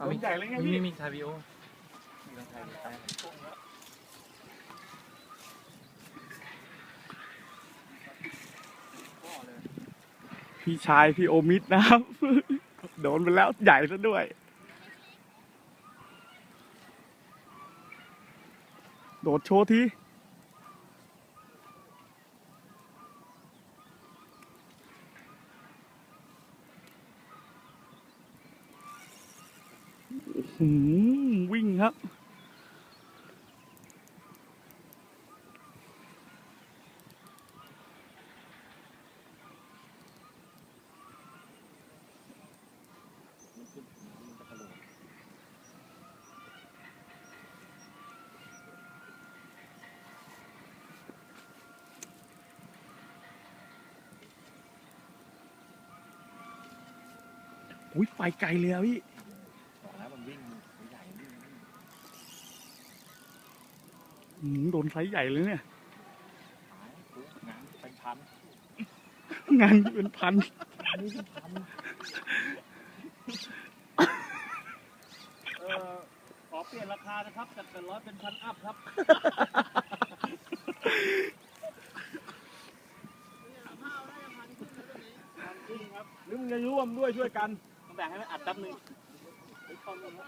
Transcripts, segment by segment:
เอามีใหญ่เลยไงมีพี่มีมีถ่ายวีดีโอมีลองถ่ายวีดีโอพี่ชายพี่โอมิดนะครับ โดนไปแล้วใหญ่ซะด้วย โดดโชว์ที อื้อหือวิ่ง ครับ อุ้ยไปไกลเลยอะพี่ บอกแล้วมันวิ่งตัวใหญ่วิ่ง อื้อหือ โดนไซส์ใหญ่เลยเนี่ยหายปุ๊บงานเป็นพันงานเป็นพัน นี่เป็นพันเออขอเปลี่ยนราคานะครับจากเป็นร้อยเป็นพันอัพครับหรือมึงจะร่วมด้วยช่วยกันต้องแบ่งให้มันอัดแป๊บหนึงเฮ้ยเข้านู่นนะ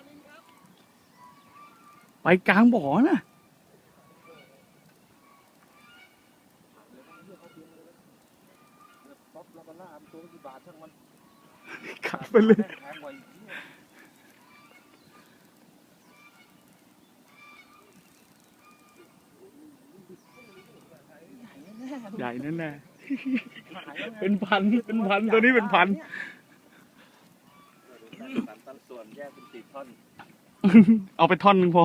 ไปกลางบ่อนะ ป๊อปแล้วก็หน้าตัวกี่บาทช่างมันขับไปเลยแพงกว่าอีกเนี่ยใหญ่แน่แน่หายแล้วๆไงเป็นพัน เป็นพัน ตัวนี้เป็นพันตัดตัดส่วนแยกเป็นสี่ท่อน เอาไปท่อนหนึ่งพอ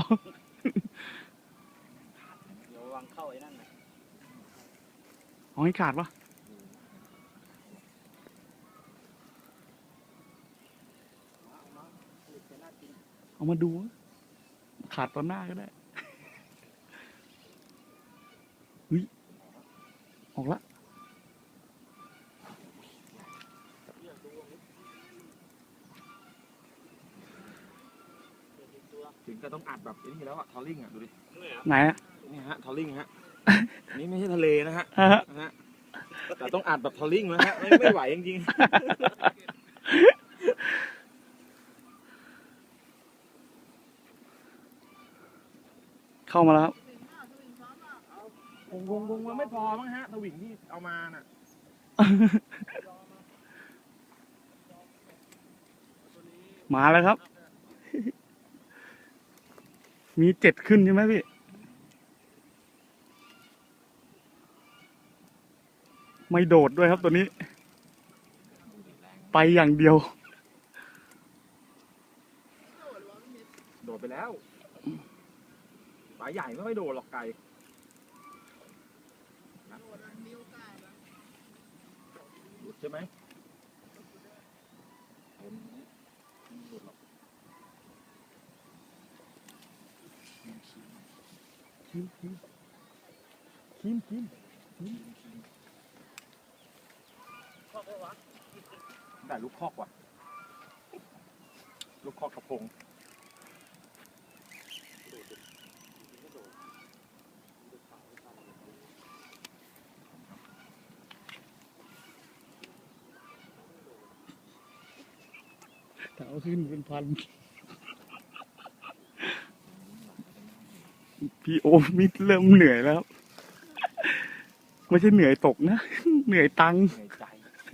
เดี๋ยววางเข้าไอ้นั่นนะเอาให้ขาดปะ เอามาดูวะขาดตอนหน้าก็ได้เฮ้ยออกละถึงจะต้องอัดแบบไอ้นี่แล้วอะทอลลิ่งอะดูดิไหนอะนี่ฮะทอลลิ่งฮะอันนี้ไม่ใช่ทะเลนะฮะฮะนะฮะแต่ต้องอัดแบบทอลลิ่งนะฮะไม่ไม่ไหวจริง เข้ามาแล้วครับๆวงวงวงมันไม่พอมั้งฮะสวิงที่เอามาน่ะมาแล้วครับ มีเจ็ดขึ้นใช่ไหมพี่ ไม่โดดด้วยครับตัวนี้ ไปอย่างเดียว โดดไปแล้ว ปลาใหญ่ไม่ค่อยโดดหรอกไก่หลุดใช่ไหมหลุดหรอกคิมคิมคิมคิมคิมคอกวะได้ลูกคอกว่ะ ลูกคอกกระพง เอาขึ้นเป็นพัน พี่โอมิดเริ่มเหนื่อยแล้ว ไม่ใช่เหนื่อยตกนะ เหนื่อยตังค์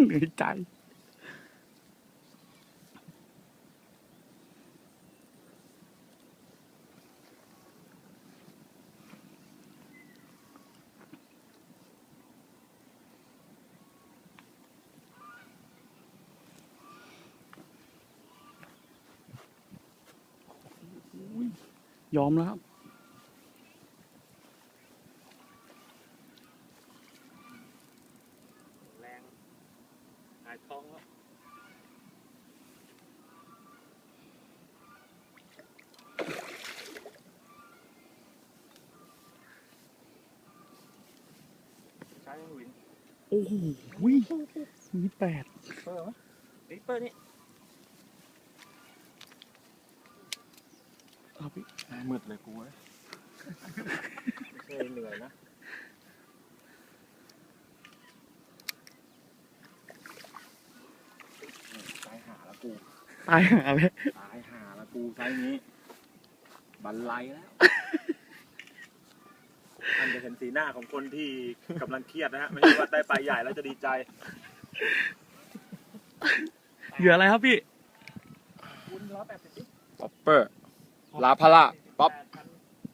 เหนื่อยใจ ยใจยอมแล้วครับแรงหายท้องแล้วใช้หวินโอ้โหมีแปดเปอร์ไหมริปเปอร์นี่ ครับพี่มืดเลยกูเว้ยไม่ใช่เหนื่อยนะตายหาแล้วกูตายหาเลยตายหาแล้วกูใช้นี้บันไลแล้วอันจะเห็นสีหน้าของคนที่กำลังเครียดนะฮะไม่ใช่ว่าได้ปลาใหญ่แล้วจะดีใจเหยื่ออะไรครับพี่คุณร้อยแปดสิบป๊อปเปอร์ ลาพาราป๊อปแปด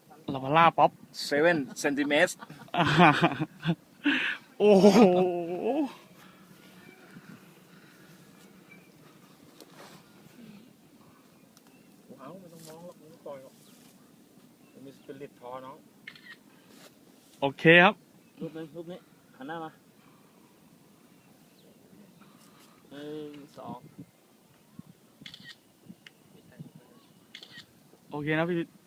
พันลาพาร่าป๊อป เซเว่นเซนติเมตรอ่าโอ้โหเอาไม่ต้องมองหรอกมึงปล่อยหรอกมันมีสปิริตพอเนาะโอเคครับ รูปนี้รูปนี้หันหน้ามาหนึ่งสอง โอเคนะพี่